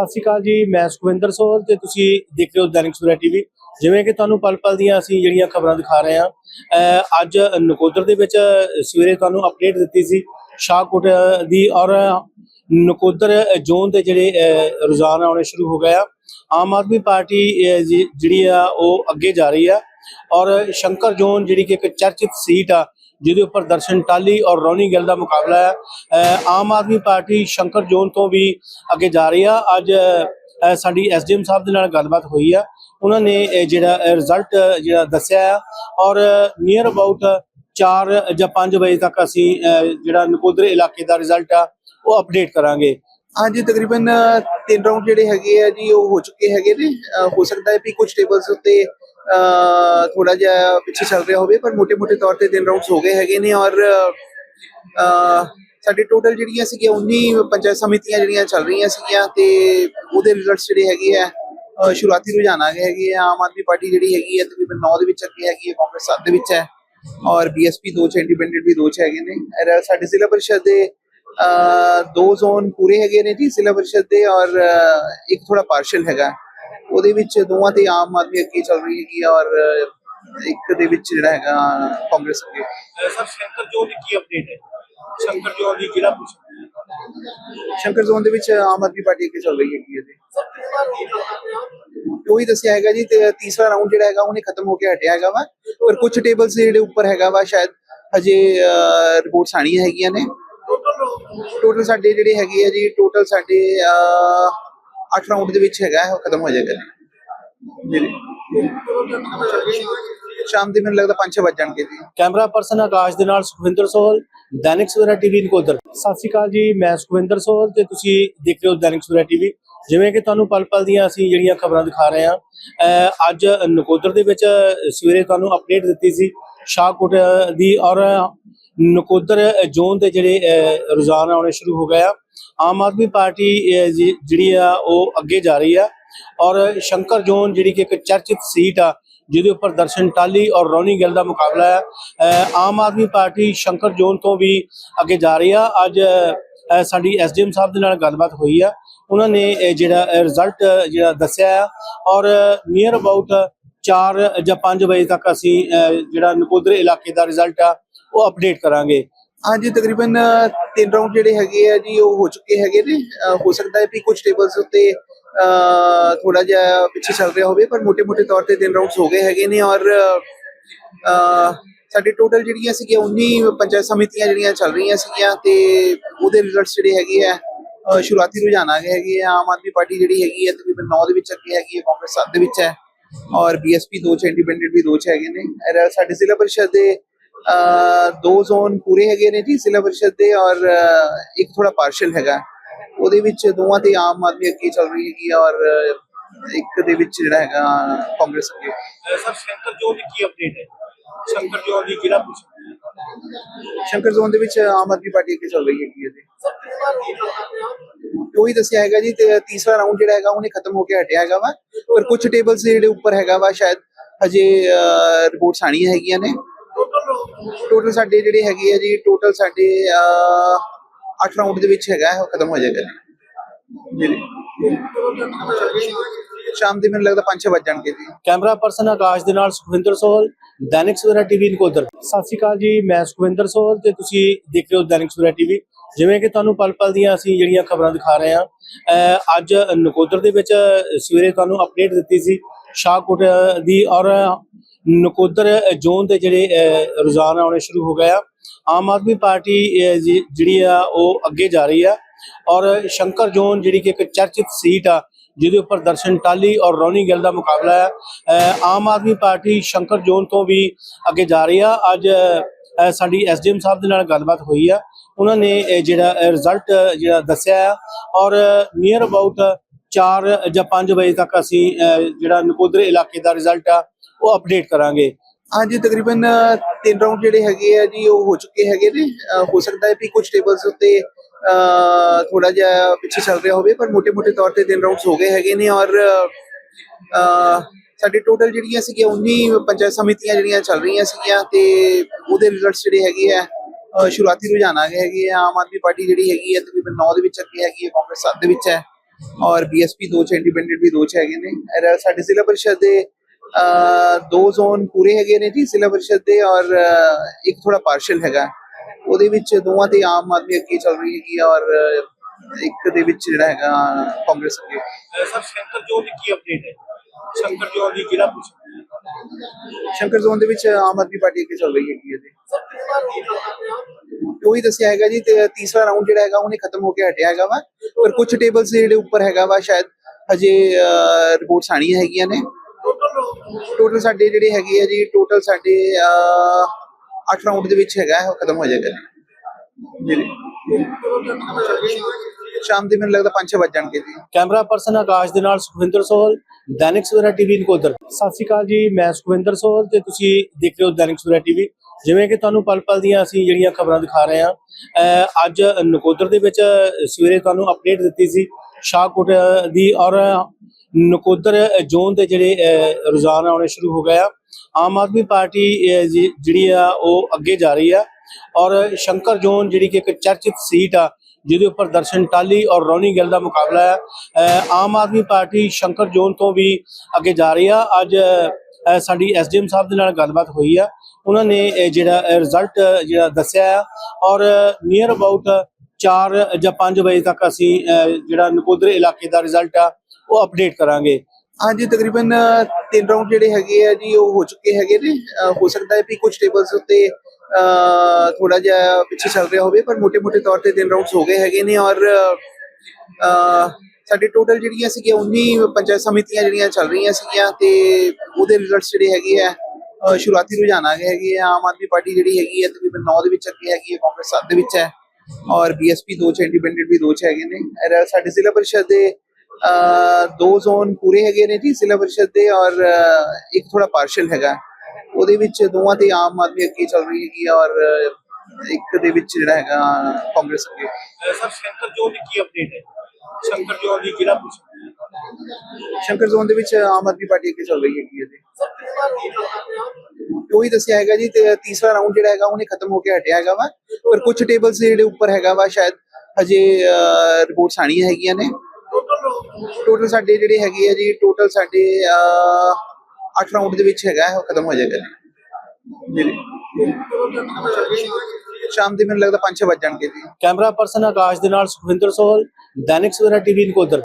ਸਤਿ ਸ਼੍ਰੀ ਅਕਾਲ ਜੀ ਮੈਂ ਸੁਖਵਿੰਦਰ ਸੋਲ ਤੇ ਤੁਸੀਂ ਦੇਖ ਰਹੇ ਹੋ ਦੈਨਿਕ ਸੂਰਿਆ ਟੀਵੀ। ਜਿਵੇਂ ਕਿ ਤੁਹਾਨੂੰ ਪਲ ਪਲ ਦੀਆਂ ਅਸੀਂ ਜਿਹੜੀਆਂ ਖਬਰਾਂ ਦਿਖਾ ਰਹੇ ਹਾਂ ਅੱਜ ਨਕੋਦਰ ਦੇ ਵਿੱਚ ਸਵੇਰੇ ਤੁਹਾਨੂੰ ਅਪਡੇਟ ਦਿੱਤੀ ਸੀ ਸ਼ਾਹਕੋਟ ਦੀ ਔਰ ਨਕੋਦਰ ਜ਼ੋਨ ਦੇ ਜਿਹੜੇ ਅਹ, ਰੁਝਾਨ ਆਉਣੇ ਸ਼ੁਰੂ ਹੋ ਗਏ ਆ। ਆਮ ਆਦਮੀ ਪਾਰਟੀ ਜਿਹੜੀ ਆ ਉਹ ਅੱਗੇ ਜਾ ਰਹੀ ਆ। ਔਰ ਸ਼ੰਕਰ ਜ਼ੋਨ ਜਿਹੜੀ ਕਿ ਇੱਕ ਚਰਚਿਤ ਸੀਟ ਆ ਜਿਹਦੇ ਉੱਪਰ ਦਰਸ਼ਨ ਟਾਲੀ ਔਰ ਰੌਣੀ ਗਿੱਲ ਦਾ ਮੁਕਾਬਲਾ ਹੈ। ਆਮ ਆਦਮੀ ਪਾਰਟੀ ਸ਼ੰਕਰ ਜ਼ੋਨ ਤੋਂ ਵੀ ਅੱਗੇ ਜਾ ਰਹੀ ਆ। ਅੱਜ ਸਾਡੀ ਐਸਡੀਐਮ ਸਾਹਿਬ ਦੇ ਨਾਲ ਗੱਲਬਾਤ ਹੋਈ ਆ। ਉਹਨਾਂ ਨੇ ਜਿਹੜਾ ਰਿਜ਼ਲਟ ਜਿਹੜਾ ਦੱਸਿਆ ਆ। ਔਰ ਨੀਅਰ ਅਬਾਊਟ 4 ਜਾਂ 5 ਵਜੇ ਤੱਕ ਅਸੀਂ ਜਿਹੜਾ ਨਕੋਦਰ ਇਲਾਕੇ ਦਾ ਰਿਜ਼ਲਟ ਆ, ਉਹ ਅਪਡੇਟ ਕਰਾਂਗੇ। ਹਾਂਜੀ, ਤਕਰੀਬਨ ਤਿੰਨ ਰਾਉਂਡ ਜਿਹੜੇ ਹੈਗੇ ਆ ਜੀ, ਉਹ ਹੋ ਚੁੱਕੇ ਹੈਗੇ ਨੇ। ਹੋ ਸਕਦਾ ਹੈ ਵੀ ਕੁਝ ਟੇਬਲਸ ਉੱਤੇ ਥੋੜਾ ਜਿਹਾ ਪਿੱਛੇ ਚੱਲ ਰਿਹਾ ਹੋਵੇ, ਪਰ ਮੋٹے-ਮੋٹے ਤੌਰ ਤੇ ਦਿਨ ਰਾਉਂਡਸ ਹੋ ਗਏ ਹੈਗੇ ਨੇ ਔਰ ਸਾਡੇ ਟੋਟਲ ਜਿਹੜੀਆਂ ਸੀਗੀਆਂ 19 ਪੰਚਾਇਤ ਸਮਿਤੀਆਂ ਜਿਹੜੀਆਂ ਚੱਲ ਰਹੀਆਂ ਸੀਗੀਆਂ ਤੇ ਉਹਦੇ ਰਿਜ਼ਲਟਸ ਜਿਹੜੇ ਹੈਗੇ ਆ ਸ਼ੁਰੂਆਤੀ ਰੁਝਾਨ ਆ ਗਏ ਹੈਗੇ ਆ। ਆਮ ਆਦਮੀ ਪਾਰਟੀ ਜਿਹੜੀ ਹੈਗੀ ਹੈ ਤਕਰੀਬਨ 9 ਦੇ ਵਿੱਚ ਅੱਗੇ ਹੈਗੀ ਹੈ ਕਾਂਗਰਸ 7 ਦੇ ਵਿੱਚ ਹੈ ਔਰ ਬੀਐਸਪੀ ਦੋ ਚ ਇੰਡੀਪੈਂਡੈਂਟ ਵੀ ਦੋ ਚ ਹੈਗੇ ਨੇ। ਸਾਡੇ ਜ਼ਿਲ੍ਹਾ ਪਰਿਸ਼ਦ ਦੇ ਦੋ ਜ਼ੋਨ ਪੂਰੇ ਹੈਗੇ ਨੇ ਜੀ ਜ਼ਿਲ੍ਹਾ ਪਰਿਸ਼ਦ ਦੇ ਔਰ ਇੱਕ ਥੋੜਾ ਪਾਰਸ਼ਲ ਹੈਗਾ। ਉਹਦੇ ਵਿੱਚ ਦੋਵਾਂ ਤੇ ਆਮ ਆਦਮੀ ਅੱਗੇ ਚੱਲ ਰਹੀ ਹੈਗੀ ਔਰ ਇੱਕ ਦੇ ਵਿੱਚ ਜਿਹੜਾ ਹੈਗਾ ਕਾਂਗਰਸ ਅੱਗੇ। ਸਰ ਸ਼ੰਕਰ ਜ਼ੋਨ ਦੀ ਕੀ ਅਪਡੇਟ ਹੈ? ਸ਼ੰਕਰ ਜ਼ੋਨ ਦੀ ਕਿਹੜਾ ਸ਼ੰਕਰ ਜ਼ੋਨ ਦੇ ਵਿੱਚ ਆਮ ਆਦਮੀ ਪਾਰਟੀ ਅੱਗੇ ਚੱਲ ਰਹੀ ਹੈਗੀ ਜੀ। ਉਹੀ ਦੱਸਿਆ ਹੈਗਾ ਜੀ ਤੇ ਤੀਸਰਾ ਰਾਉਂਡ ਜਿਹੜਾ ਹੈਗਾ ਉਹਨੇ ਖਤਮ ਹੋ ਕੇ ਹਟਿਆ ਹੈਗਾ ਵਾ ਪਰ ਕੁਝ ਟੇਬਲਸ ਜਿਹੜੇ ਉੱਪਰ ਹੈਗਾ ਵਾ ਸ਼ਾਇਦ ਹਜੇ ਰਿਪੋਰਟਸ ਆਣੀਆਂ ਹੈਗੀਆਂ ਨੇ। ਟੋਟਲ ਸਾਡੇ ਜਿਹੜੇ ਹੈਗੇ ਆ ਜੀ ਟੋਟਲ ਸਾਡੇ 8 ਰਾਉਂਡ ਦੇ ਵਿੱਚ ਹੈਗਾ, ਉਹ ਖਤਮ ਹੋ ਜਾਏਗਾ। ਜੀ। ਸ਼ਾਮ ਦੇ ਮੈਨੂੰ ਲੱਗਦਾ 5-6 ਵੱਜ ਜਾਣਗੇ ਜੀ। ਕੈਮਰਾ ਪਰਸਨ ਆਕਾਸ਼ ਦੇ ਨਾਲ ਸੁਖਵਿੰਦਰ ਸੋਹਲ, ਦੈਨਿਕ ਸਵੇਰਾ ਟੀਵੀ ਨਕੋਦਰ ਸਤਿ ਸ਼੍ਰੀ ਅਕਾਲ ਜੀ, ਮੈਂ ਸੁਖਵਿੰਦਰ ਸੋਹਲ ਤੇ ਤੁਸੀਂ ਦੇਖ ਰਹੇ ਹੋ ਦੈਨਿਕ ਸਵੇਰਾ ਟੀਵੀ। ਜਿਵੇਂ ਕਿ ਤੁਹਾਨੂੰ ਪਲ ਪਲ ਦੀਆਂ ਅਸੀਂ ਜਿਹੜੀਆਂ ਖਬਰਾਂ ਦਿਖਾ ਰਹੇ ਹਾਂ ਅੱਜ ਨਕੋਦਰ ਦੇ ਵਿੱਚ ਸਵੇਰੇ ਤੁਹਾਨੂੰ ਅਪਡੇਟ ਦਿੱਤੀ ਸੀ, ਸ਼ਾਹਕੋਟ ਦੀ ਔਰ ਨਕੋਦਰ ਜ਼ੋਨ ਦੇ ਜਿਹੜੇ ਅਹ, ਰੁਝਾਨ ਆਉਣੇ ਸ਼ੁਰੂ ਹੋ ਗਏ ਆ। ਆਮ ਆਦਮੀ ਪਾਰਟੀ ਜਿਹੜੀ ਆ ਉਹ ਅੱਗੇ ਜਾ ਰਹੀ ਆ। ਔਰ ਸ਼ੰਕਰ ਜ਼ੋਨ ਜਿਹੜੀ ਕਿ ਇੱਕ ਚਰਚਿਤ ਸੀਟ ਆ ਜਿਹਦੇ ਉੱਪਰ ਦਰਸ਼ਨ ਟਾਲੀ ਔਰ ਰੌਣੀ ਗਿੱਲ ਦਾ ਮੁਕਾਬਲਾ ਹੈ ਆਮ ਆਦਮੀ ਪਾਰਟੀ ਸ਼ੰਕਰ ਜ਼ੋਨ ਤੋਂ ਵੀ ਅੱਗੇ ਜਾ ਰਹੀ ਆ। ਅੱਜ ਅਹ ਸਾਡੀ ਐਸਡੀਐਮ ਸਾਹਿਬ ਦੇ ਨਾਲ ਗੱਲਬਾਤ ਹੋਈ ਆ। ਉਹਨਾਂ ਨੇ ਜਿਹੜਾ ਰਿਜ਼ਲਟ ਜਿਹੜਾ ਦੱਸਿਆ ਆ। ਔਰ ਨੀਅਰ ਅਬਾਊਟ 4 ਜਾਂ 5 ਵਜੇ ਤੱਕ ਅਸੀਂ ਜਿਹੜਾ ਨਕੋਦਰ ਇਲਾਕੇ ਦਾ ਰਿਜ਼ਲਟ ਆ ਉਹ ਅਪਡੇਟ ਕਰਾਂਗੇ। ਹਾਂਜੀ, ਤਕਰੀਬਨ ਤਿੰਨ ਰਾਉਂਡ ਜਿਹੜੇ ਹੈਗੇ ਆ ਜੀ, ਉਹ ਹੋ ਚੁੱਕੇ ਹੈਗੇ ਨੇ। ਹੋ ਸਕਦਾ ਹੈ ਵੀ ਕੁਝ ਟੇਬਲਸ ਉੱਤੇ ਥੋੜਾ ਜਿਹਾ ਪਿੱਛੇ ਚੱਲ ਰਿਹਾ ਹੋਵੇ, ਪਰ ਮੋٹے-ਮੋٹے ਤੌਰ ਤੇ ਤਿੰਨ ਰਾਉਂਡਸ ਹੋ ਗਏ ਹੈਗੇ ਨੇ ਔਰ ਸਾਡੇ ਟੋਟਲ ਜਿਹੜੀਆਂ ਸੀਗੀਆਂ 19 ਪੰਚਾਇਤ ਸਮਿਤੀਆਂ ਜਿਹੜੀਆਂ ਚੱਲ ਰਹੀਆਂ ਸੀਗੀਆਂ ਤੇ ਉਹਦੇ ਰਿਜ਼ਲਟਸ ਜਿਹੜੇ ਹੈਗੇ ਆ ਸ਼ੁਰੂਆਤੀ ਰੁਝਾਨ ਆ ਗਏ ਹੈਗੇ ਆ। ਆਮ ਆਦਮੀ ਪਾਰਟੀ ਜਿਹੜੀ ਹੈਗੀ ਹੈ ਤਕਰੀਬਨ 9 ਦੇ ਵਿੱਚ ਅੱਗੇ ਹੈਗੀ ਹੈ ਕਾਂਗਰਸ 7 ਦੇ ਵਿੱਚ ਹੈ। ਔਰ ਬੀਐਸਪੀ ਦੋ ਚ, ਇੰਡੀਪੈਂਡੈਂਟ ਵੀ ਦੋ ਚ ਹੈਗੇ ਨੇ। ਸਾਡੇ ਜ਼ਿਲ੍ਹਾ ਪਰਿਸ਼ਦ ਦੇ ਦੋ ਜ਼ੋਨ ਪੂਰੇ ਹੈਗੇ ਨੇ ਜੀ ਜ਼ਿਲ੍ਹਾ ਪਰਿਸ਼ਦ ਦੇ ਔਰ ਇੱਕ ਥੋੜਾ ਪਾਰਸ਼ਲ ਹੈਗਾ। ਉਹਦੇ ਵਿੱਚ ਦੋਵਾਂ ਤੇ ਆਮ ਆਦਮੀ ਅੱਗੇ ਚੱਲ ਰਹੀ ਹੈਗੀ ਔਰ ਇੱਕ ਦੇ ਵਿੱਚ ਜਿਹੜਾ ਹੈਗਾ ਕਾਂਗਰਸ ਅੱਗੇ। ਸਰ ਸ਼ੰਕਰ ਜ਼ੋਨ ਦੀ ਕੀ ਅਪਡੇਟ ਹੈ? ਸ਼ੰਕਰ ਜ਼ੋਨ ਦੀ ਕਿਹੜਾ ਸ਼ੰਕਰ ਜ਼ੋਨ ਦੇ ਵਿੱਚ ਆਮ ਆਦਮੀ ਪਾਰਟੀ ਅੱਗੇ ਚੱਲ ਰਹੀ ਹੈਗੀ ਹੈ ਜੀ। ਉਹੀ ਦੱਸਿਆ ਹੈਗਾ ਜੀ ਤੇ ਤੀਸਰਾ ਰਾਉਂਡ ਜਿਹੜਾ ਹੈਗਾ ਉਹਨੇ ਖਤਮ ਹੋ ਕੇ ਹਟਿਆ ਹੈਗਾ ਵਾ। ਪਰ ਕੁਝ ਟੇਬਲਸ ਜਿਹੜੇ ਉੱਪਰ ਹੈਗਾ ਵਾ ਸ਼ਾਇਦ ਹਜੇ ਰਿਪੋਰਟਸ ਆਣੀਆਂ ਹੈਗੀਆਂ ਨੇ। ਟੋਟਲ ਸਾਡੇ ਜਿਹੜੇ ਹੈਗੇ ਆ ਜੀ ਟੋਟਲ ਸਾਡੇ 8 ਰਾਉਂਡ ਦੇ ਵਿੱਚ ਹੈਗਾ ਉਹ ਖਤਮ ਹੋ ਜਾਏਗਾ ਜੀ। ਸ਼ਾਮ ਦੇ ਮੈਨੂੰ ਲੱਗਦਾ 5-6 ਵੱਜ ਜਾਣਗੇ ਜੀ। ਕੈਮਰਾ ਪਰਸਨ ਆਕਾਸ਼ ਦੇ ਨਾਲ ਸੁਖਵਿੰਦਰ ਸੋਹਲ ਦੈਨਿਕ ਸਵੇਰਾ ਟੀਵੀ ਨਕੋਦਰ। ਸਤਿ ਸ਼੍ਰੀ ਅਕਾਲ ਜੀ ਮੈਂ ਸੁਖਵਿੰਦਰ ਸੋਹਲ ਤੇ ਤੁਸੀਂ ਦੇਖ ਰਹੇ ਹੋ ਦੈਨਿਕ ਸਵੇਰਾ ਟੀਵੀ। ਜਿਵੇਂ ਕਿ ਤੁਹਾਨੂੰ ਪਲ ਪਲ ਦੀਆਂ ਅਸੀਂ ਜਿਹੜੀਆਂ ਖਬਰਾਂ ਦਿਖਾ ਰਹੇ ਹਾਂ ਅੱਜ ਨਕੋਦਰ ਦੇ ਵਿੱਚ ਸਵੇਰੇ ਤੁਹਾਨੂੰ ਅਪਡੇਟ ਦਿੱਤੀ ਸੀ ਸ਼ਾਹਕੋਟ ਦੀ ਔਰ ਨਕੋਦਰ ਜ਼ੋਨ ਦੇ ਜਿਹੜੇ ਅਹ, ਰੁਝਾਨ ਆਉਣੇ ਸ਼ੁਰੂ ਹੋ ਗਏ ਆ। ਆਮ ਆਦਮੀ ਪਾਰਟੀ ਜਿਹੜੀ ਆ ਉਹ ਅੱਗੇ ਜਾ ਰਹੀ ਆ। ਔਰ ਸ਼ੰਕਰ ਜ਼ੋਨ ਜਿਹੜੀ ਕਿ ਇੱਕ ਚਰਚਿਤ ਸੀਟ ਆ ਜਿਹਦੇ ਉੱਪਰ ਦਰਸ਼ਨ ਟਾਲੀ ਔਰ ਰੌਣੀ ਗਿੱਲ ਦਾ ਮੁਕਾਬਲਾ ਹੈ ਆਮ ਆਦਮੀ ਪਾਰਟੀ ਸ਼ੰਕਰ ਜ਼ੋਨ ਤੋਂ ਵੀ ਅੱਗੇ ਜਾ ਰਹੀ ਆ। ਅੱਜ ਅਹ ਸਾਡੀ ਐਸਡੀਐਮ ਸਾਹਿਬ ਦੇ ਨਾਲ ਗੱਲਬਾਤ ਹੋਈ ਆ। ਉਹਨਾਂ ਨੇ ਜਿਹੜਾ ਰਿਜ਼ਲਟ ਜਿਹੜਾ ਦੱਸਿਆ ਆ। ਔਰ ਨੀਅਰ ਅਬਾਊਟ 4 ਜਾਂ 5 ਵਜੇ ਤੱਕ ਅਸੀਂ ਜਿਹੜਾ ਨਕੋਦਰ ਇਲਾਕੇ ਦਾ ਰਿਜ਼ਲਟ ਆ, ਉਹ ਅਪਡੇਟ ਕਰਾਂਗੇ। ਅੱਜ ਤਕਰੀਬਨ ਤਿੰਨ ਰਾਉਂਡ ਜਿਹੜੇ ਹੈਗੇ ਆ ਜੀ, ਉਹ ਹੋ ਚੁੱਕੇ ਹੈਗੇ ਨੇ। ਹੋ ਸਕਦਾ ਹੈ ਵੀ ਕੁਝ ਟੇਬਲਸ ਉੱਤੇ ਥੋੜਾ ਜਿਹਾ ਪਿੱਛੇ ਚੱਲ ਰਿਹਾ ਹੋਵੇ, ਪਰ ਮੋٹے-ਮੋٹے ਤੌਰ ਤੇ ਤਿੰਨ ਰਾਉਂਡਸ ਹੋ ਗਏ ਹੈਗੇ ਨੇ ਔਰ ਸਾਡੇ ਟੋਟਲ ਜਿਹੜੀਆਂ ਸੀਗੀਆਂ 19 ਪੰਚਾਇਤ ਸਮਿਤੀਆਂ ਜਿਹੜੀਆਂ ਚੱਲ ਰਹੀਆਂ ਸੀਗੀਆਂ ਤੇ ਉਹਦੇ ਰਿਜ਼ਲਟਸ ਜਿਹੜੇ ਹੈਗੇ ਆ ਸ਼ੁਰੂਆਤੀ ਰੁਝਾਨ ਆ ਹੈਗੇ ਆਮ ਆਦਮੀ ਪਾਰਟੀ ਜਿਹੜੀ ਹੈਗੀ ਹੈ ਤਕਰੀਬਨ 9 ਦੇ ਵਿੱਚ ਅੱਗੇ ਹੈਗੀ ਹੈ ਕਾਂਗਰਸ 7 ਦੇ ਵਿੱਚ ਹੈ। ਔਰ ਬੀਐਸਪੀ ਦੋ ਚ ਇੰਡੀਪੈਂਡੈਂਟ ਵੀ ਦੋ ਚ ਹੈਗੇ ਨੇ। ਔਰ ਸਾਡੇ ਜ਼ਿਲ੍ਹਾ ਪਰਿਸ਼ਦ ਦੇ ਦੋ ਜ਼ੋਨ ਪੂਰੇ ਹੈਗੇ ਨੇ ਜੀ ਜ਼ਿਲ੍ਹਾ ਪਰਿਸ਼ਦ ਦੇ ਔਰ ਇੱਕ ਥੋੜਾ ਪਾਰਸ਼ਲ ਹੈਗਾ। ਉਹਦੇ ਵਿੱਚ ਦੋਵਾਂ ਤੇ ਆਮ ਆਦਮੀ ਅੱਗੇ ਚੱਲ ਰਹੀ ਹੈਗੀ ਔਰ ਇੱਕ ਦੇ ਵਿੱਚ ਜਿਹੜਾ ਹੈਗਾ ਕਾਂਗਰਸ ਅੱਗੇ। ਸਰ ਸ਼ੰਕਰ ਜੋਨ ਦੀ ਕੀ ਅਪਡੇਟ ਹੈ? ਸ਼ੰਕਰ ਜੋਨ ਦੀ ਜ਼ਿਲ੍ਹਾ ਪੁਲਿਸ ਸ਼ੰਕਰ ਜ਼ੋਨ ਦੇ ਵਿੱਚ ਆਮ ਆਦਮੀ ਪਾਰਟੀ ਅੱਗੇ ਚੱਲ ਰਹੀ ਹੈਗੀ ਹੈ ਜੀ। ਉਹੀ ਦੱਸਿਆ ਹੈਗਾ ਜੀ ਤੇ ਤੀਸਰਾ ਰਾਉਂਡ ਜਿਹੜਾ ਹੈਗਾ ਉਹਨੇ ਖਤਮ ਹੋ ਕੇ ਹਟਿਆ ਹੈਗਾ ਵਾ। ਪਰ ਕੁਝ ਟੇਬਲਸ ਜਿਹੜੇ ਉੱਪਰ ਹੈਗਾ ਵਾ ਸ਼ਾਇਦ ਹਜੇ ਰਿਪੋਰਟਸ ਆਣੀਆਂ ਹੈਗੀਆਂ ਨੇ। ਟੋਟਲ ਸਾਡੇ ਜਿਹੜੇ ਹੈਗੇ ਆ ਜੀ ਟੋਟਲ ਸਾਡੇ 8 ਰਾਉਂਡ ਦੇ ਵਿੱਚ ਹੈਗਾ ਖਤਮ ਹੋ ਜਾਏਗਾ ਜੀ। ਸ਼ਾਮ ਦੇ ਮੈਨੂੰ ਲੱਗਦਾ 5-6 ਵੱਜ ਜਾਣਗੇ ਜੀ। ਕੈਮਰਾ ਪਰਸਨ ਆਕਾਸ਼ ਦੇ ਨਾਲ ਸੁਖਵਿੰਦਰ ਸੋਹਲ, ਦੈਨਿਕ ਸਵੇਰਾ ਟੀਵੀ ਨਕੋਦਰ। ਸਤਿ ਸ਼੍ਰੀ ਅਕਾਲ ਜੀ, ਮੈਂ ਸੁਖਵਿੰਦਰ ਸੋਹਲ ਤੇ ਤੁਸੀਂ ਦੇਖ ਰਹੇ ਹੋ ਦੈਨਿਕ ਸਵੇਰਾ ਟੀਵੀ। ਜਿਵੇਂ ਕਿ ਤੁਹਾਨੂੰ ਪਲ ਪਲ ਦੀਆਂ ਅਸੀਂ ਜਿਹੜੀਆਂ ਖਬਰਾਂ ਦਿਖਾ ਰਹੇ ਹਾਂ ਅੱਜ ਨਕੋਦਰ ਦੇ ਵਿੱਚ ਸਵੇਰੇ ਤੁਹਾਨੂੰ ਅਪਡੇਟ ਦਿੱਤੀ ਸੀ ਸ਼ਾਹਕੋਟ ਦੀ ਔਰ ਨਕੋਦਰ ਜ਼ੋਨ ਦੇ ਜਿਹੜੇ ਰੁਝਾਨ ਆਉਣੇ ਸ਼ੁਰੂ ਹੋ ਗਏ ਆ। ਆਮ ਆਦਮੀ ਪਾਰਟੀ ਜਿਹੜੀ ਆ, ਉਹ ਅੱਗੇ ਜਾ ਰਹੀ ਆ। ਔਰ ਸ਼ੰਕਰ ਜ਼ੋਨ ਜਿਹੜੀ ਕਿ ਇੱਕ ਚਰਚਿਤ ਸੀਟ ਆ ਜਿਹਦੇ ਉੱਪਰ ਦਰਸ਼ਨ ਟਾਲੀ ਔਰ ਰੌਣੀ ਗਿੱਲ ਦਾ ਮੁਕਾਬਲਾ ਹੈ। ਆਮ ਆਦਮੀ ਪਾਰਟੀ ਸ਼ੰਕਰ ਜ਼ੋਨ ਤੋਂ ਵੀ ਅੱਗੇ ਜਾ ਰਹੀ ਆ। ਅੱਜ ਸਾਡੀ ਐਸਡੀਐਮ ਸਾਹਿਬ ਦੇ ਨਾਲ ਗੱਲਬਾਤ ਹੋਈ ਆ। ਉਹਨਾਂ ਨੇ ਜਿਹੜਾ ਰਿਜ਼ਲਟ ਜਿਹੜਾ ਦੱਸਿਆ ਔਰ ਨੀਅਰ ਅਬਾਊਟ 4 ਜਾਂ 5 ਵਜੇ ਤੱਕ ਅਸੀਂ ਜਿਹੜਾ ਨਕੋਦਰ ਇਲਾਕੇ ਦਾ ਰਿਜ਼ਲਟ ਆ, ਉਹ ਅਪਡੇਟ ਕਰਾਂਗੇ। ਹਾਂਜੀ, ਤਕਰੀਬਨ ਤਿੰਨ ਰਾਉਂਡ ਜਿਹੜੇ ਹੈਗੇ ਆ ਜੀ, ਉਹ ਹੋ ਚੁੱਕੇ ਹੈਗੇ ਨੇ। ਹੋ ਸਕਦਾ ਹੈ ਵੀ ਕੁਝ ਟੇਬਲਸ ਉੱਤੇ ਥੋੜਾ ਜਿਹਾ ਪਿੱਛੇ ਚੱਲ ਰਿਹਾ ਹੋਵੇ, ਪਰ ਮੋٹے-ਮੋٹے ਤੌਰ ਤੇ ਤਿੰਨ ਰਾਉਂਡਸ ਹੋ ਗਏ ਹੈਗੇ ਨੇ ਔਰ ਸਾਡੇ ਟੋਟਲ ਜਿਹੜੀਆਂ ਸੀਗੀਆਂ 19 ਪੰਚਾਇਤ ਸਮਿਤੀਆਂ ਜਿਹੜੀਆਂ ਚੱਲ ਰਹੀਆਂ ਸੀਗੀਆਂ ਤੇ ਉਹਦੇ ਰਿਜ਼ਲਟਸ ਜਿਹੜੇ ਹੈਗੇ ਆ ਸ਼ੁਰੂਆਤੀ ਰੁਝਾਨ ਆ ਗਏ ਹੈਗੇ ਆ। ਆਮ ਆਦਮੀ ਪਾਰਟੀ ਜਿਹੜੀ ਹੈਗੀ ਹੈ ਤਕਰੀਬਨ 9 ਦੇ ਵਿੱਚ ਅੱਗੇ ਹੈਗੀ ਹੈ ਕਾਂਗਰਸ 7 ਦੇ ਵਿੱਚ ਹੈ ਔਰ ਬੀਐਸਪੀ ਦੋ ਚ ਇੰਡੀਪੈਂਡੈਂਟ ਵੀ ਦੋ ਚ ਹੈਗੇ ਨੇ। ਸਾਡੇ ਜ਼ਿਲ੍ਹਾ ਪਰਿਸ਼ਦ ਦੇ ਦੋ ਜ਼ੋਨ ਪੂਰੇ ਹੈਗੇ ਨੇ ਜੀ ਜ਼ਿਲ੍ਹਾ ਪਰਿਸ਼ਦ ਦੇ ਔਰ ਇੱਕ ਥੋੜਾ ਪਾਰਸ਼ਲ ਹੈਗਾ। ਉਹਦੇ ਵਿੱਚ ਦੋਵਾਂ ਤੇ ਆਮ ਆਦਮੀ ਅੱਗੇ ਚੱਲ ਰਹੀ ਹੈਗੀ ਆ ਔਰ ਇੱਕ ਦੇ ਵਿੱਚ ਜਿਹੜਾ ਹੈਗਾ ਕਾਂਗਰਸ ਅੱਗੇ। ਸਰ ਸ਼ੰਕਰ ਜ਼ੋਨ ਦੀ ਕੀ ਅਪਡੇਟ ਹੈ? ਸ਼ੰਕਰ ਜ਼ੋਨ ਦੀ ਜ਼ਿਲ੍ਹਾ ਪੁਲਿਸ ਸ਼ੰਕਰ ਜ਼ੋਨ ਦੇ ਵਿੱਚ ਆਮ ਆਦਮੀ ਪਾਰਟੀ ਅੱਗੇ ਚੱਲ ਰਹੀ ਹੈਗੀ ਹੈ ਜੀ। ਉਹੀ ਦੱਸਿਆ ਹੈਗਾ ਜੀ ਤੇ ਤੀਸਰਾ ਰਾਉਂਡ ਜਿਹੜਾ ਹੈਗਾ ਉਹਨੇ ਖਤਮ ਹੋ ਕੇ ਹਟਿਆ ਹੈਗਾ ਵਾ। ਪਰ ਕੁਝ ਟੇਬਲਸ ਜਿਹੜੇ ਉੱਪਰ ਹੈਗਾ ਵਾ ਸ਼ਾਇਦ ਹਜੇ ਰਿਪੋਰਟਸ ਆਣੀਆਂ ਹੈਗੀਆਂ ਨੇ। ਟੋਟਲ ਸਾਡੇ ਜਿਹੜੇ ਹੈਗੇ ਆ ਜੀ ਟੋਟਲ ਸਾਡੇ 8 ਰਾਉਂਡ ਦੇ ਵਿੱਚ ਹੈਗਾ, ਉਹ ਖਤਮ ਹੋ ਜਾਏਗਾ ਜੀ। ਸ਼ਾਮ ਦੇ ਮੈਨੂੰ ਲੱਗਦਾ 5-6 ਵੱਜ ਜਾਣਗੇ ਜੀ। ਕੈਮਰਾ ਪਰਸਨ ਆਕਾਸ਼ ਦੇ ਨਾਲ ਸੁਖਵਿੰਦਰ ਸੋਹਲ, ਦੈਨਿਕ ਸਵੇਰਾ ਟੀਵੀ ਨਕੋਦਰ।